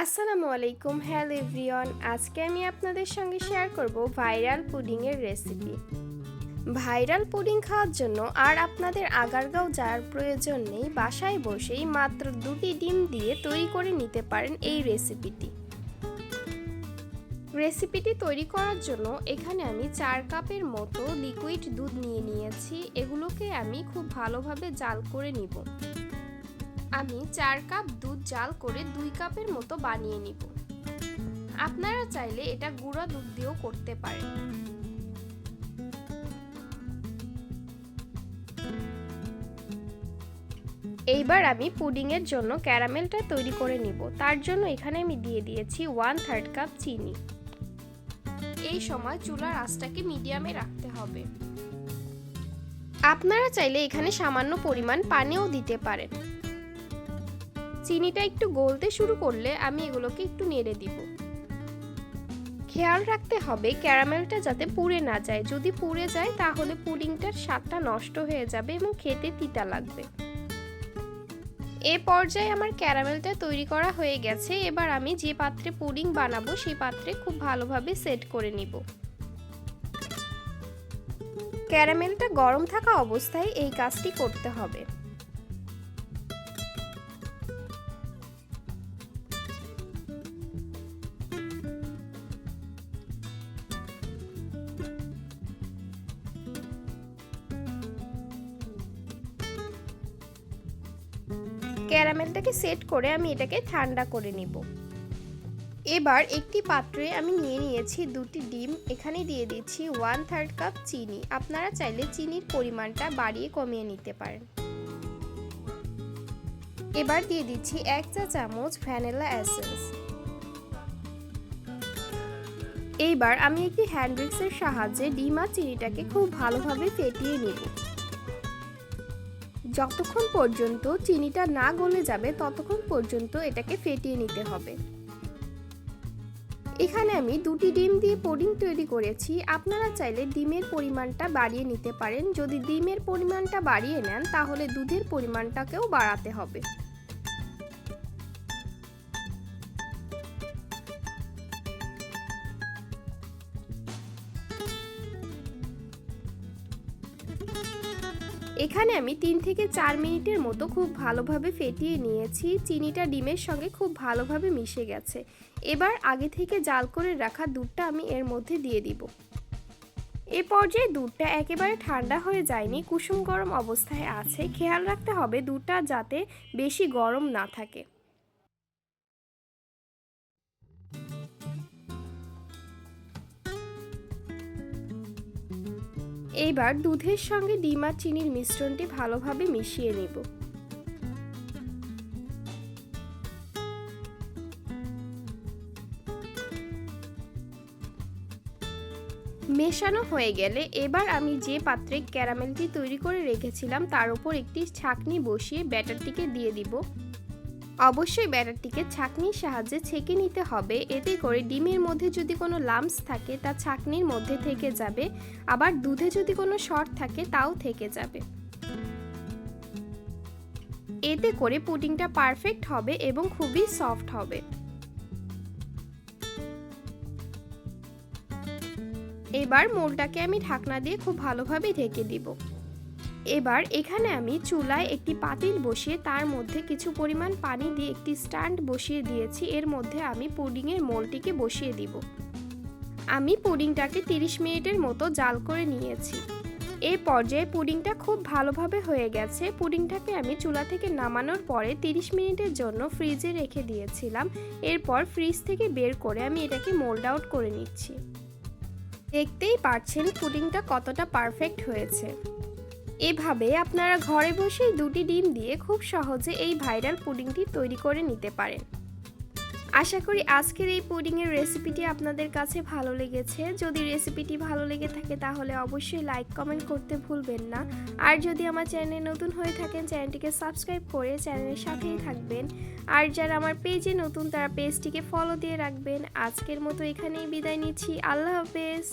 আসসালামু আলাইকুম, hello everyone. আজকে আমি আপনাদের সঙ্গে শেয়ার করব ভাইরাল পুডিংয়ের রেসিপি। ভাইরাল পুডিং খাওয়ার জন্য আর আপনাদের আগারগাঁও যাওয়ার প্রয়োজন নেই, বাসায় বসেই মাত্র দুটি ডিম দিয়ে তৈরি করে নিতে পারেন এই রেসিপিটি। রেসিপিটি তৈরি করার জন্য এখানে আমি চার কাপের মতো লিকুইড দুধ নিয়ে নিয়েছি, এগুলোকে আমি খুব ভালোভাবে জাল করে নিব। আমি চার কাপ দুধ জাল করে দুই কাপের মতো বানিয়ে নিব। আপনারা চাইলে এটা গুঁড়া দুধ দিয়েও করতে পারেন। এইবার আমি পুডিংয়ের জন্য ক্যারামেলটা তৈরি করে নিব। তার জন্য এখানে আমি দিয়ে দিয়েছি ওয়ান থার্ড কাপ চিনি। এই সময় চুলার আঁচটাকে মিডিয়ামে রাখতে হবে। আপনারা চাইলে এখানে সামান্য পরিমাণ পানিও দিতে পারেন। চিনিটা একটু গলতে শুরু করলে আমি এগুলোকে একটু নেড়ে দিব। খেয়াল রাখতে হবে ক্যারামেলটা যাতে পুড়ে না যায়। যদি পুড়ে যায়, তাহলে পুডিংটার স্বাদটা নষ্ট হয়ে যাবে এবং খেতে তিতা লাগবে। এ পর্যায়ে আমার ক্যারামেলটা তৈরি করা হয়ে গেছে। এবার আমি যে পাত্রে পুডিং বানাবো, সেই পাত্রে খুব ভালোভাবে সেট করে নিব। ক্যারামেলটা গরম থাকা অবস্থায় এই কাজটি করতে হবে। ক্যারামেলটাকে সেট করে আমি এটাকে ঠান্ডা করে নিব। এবার একটি পাত্রে আমি নিয়ে নিয়েছি দুটি ডিম এখানে দিয়ে দিচ্ছি ওয়ান থার্ড কাপ চিনি। আপনারা চাইলে চিনির পরিমাণটা বাড়িয়ে কমিয়ে নিতে পারেন। এবার দিয়ে দিচ্ছি এক চা চামচ ভ্যানিলা অ্যাসেন্স এইবার আমি একটি হ্যান্ড ব্রিক্সের সাহায্যে ডিম আর চিনিটাকে খুব ভালোভাবে ফেটিয়ে নিব। যতক্ষণ পর্যন্ত চিনিটা না গলে যাবে, ততক্ষণ পর্যন্ত এটাকে ফেটিয়ে নিতে হবে। এখানে আমি দুটি ডিম দিয়ে পুডিং তৈরি করেছি। আপনারা চাইলে ডিমের পরিমাণটা বাড়িয়ে নিতে পারেন। যদি ডিমের পরিমাণটা বাড়িয়ে নেন, তাহলে দুধের পরিমাণটাকেও বাড়াতে হবে। এখানে আমি তিন থেকে চার মিনিটের মতো খুব ভালোভাবে ফেটিয়ে নিয়েছি। চিনিটা ডিমের সঙ্গে খুব ভালোভাবে মিশে গেছে। এবার আগে থেকে জাল করে রাখা দুধটা আমি এর মধ্যে দিয়ে দিব। এ পর্যায়ে দুধটা একেবারে ঠান্ডা হয়ে যায়নি, কুসুম গরম অবস্থায় আছে। খেয়াল রাখতে হবে দুধটা যাতে বেশি গরম না থাকে। এইবার দুধের সঙ্গে ডিম আর চিনির মিশ্রণটি ভালোভাবে মিশিয়ে নেব। মেশানো হয়ে গেলে এবার আমি যে পাত্রে ক্যারামেলটি তৈরি করে রেখেছিলাম তার উপর একটি ছাকনি বসিয়ে ব্যাটারটিকে দিয়ে দিব। অবশ্যই ব্যাটারটিকে ছাঁকনির সাহায্যে ছেঁকে নিতে হবে। এতে করে ডিমের মধ্যে যদি কোনো লামস থাকে, তা ছাঁকনির মধ্যে থেকে যাবে। আবার দুধে যদি কোনো শর্ট থাকে, তাও থেকে যাবে। এতে করে পুডিংটা পারফেক্ট হবে এবং খুবই সফট হবে। এবার মোলটাকে আমি ঢাকনা দিয়ে খুব ভালোভাবে ঢেকে দিব। এবার এখানে আমি চুলায় একটি পাতিল বসিয়ে তার মধ্যে কিছু পরিমাণ পানি দিয়ে একটি স্ট্যান্ড বসিয়ে দিয়েছি। এর মধ্যে আমি পুডিংয়ের মোলটিকে বসিয়ে দিব। আমি পুডিংটাকে 30 মিনিটের মতো জাল করে নিয়েছি। এই পর্যায়ে পুডিংটা খুব ভালোভাবে হয়ে গেছে। পুডিংটাকে আমি চুলা থেকে নামানোর পরে 30 মিনিটের জন্য ফ্রিজে রেখে দিয়েছিলাম। এরপর ফ্রিজ থেকে বের করে আমি এটাকে মোল্ড আউট করে নিচ্ছি। দেখতেই পাচ্ছেন পুডিংটা কতটা পারফেক্ট হয়েছে। এভাবে আপনারা ঘরে বসেই দুটি ডিম দিয়ে খুব সহজে এই ভাইরাল পুডিংটি তৈরি করে নিতে পারেন। আশা করি আজকের এই পুডিংয়ের রেসিপিটি আপনাদের কাছে ভালো লেগেছে। যদি রেসিপিটি ভালো লেগে থাকে তাহলে অবশ্যই লাইক, কমেন্ট করতে ভুলবেন না। আর যদি আমার চ্যানেলে নতুন হয়ে থাকেন, চ্যানেলটিকে সাবস্ক্রাইব করে চ্যানেলের সাথেই থাকবেন। আর যারা আমার পেজে নতুন, তারা পেজটিকে ফলো দিয়ে রাখবেন। আজকের মতো এখানেই বিদায় নিচ্ছি। আল্লাহ হাফেজ।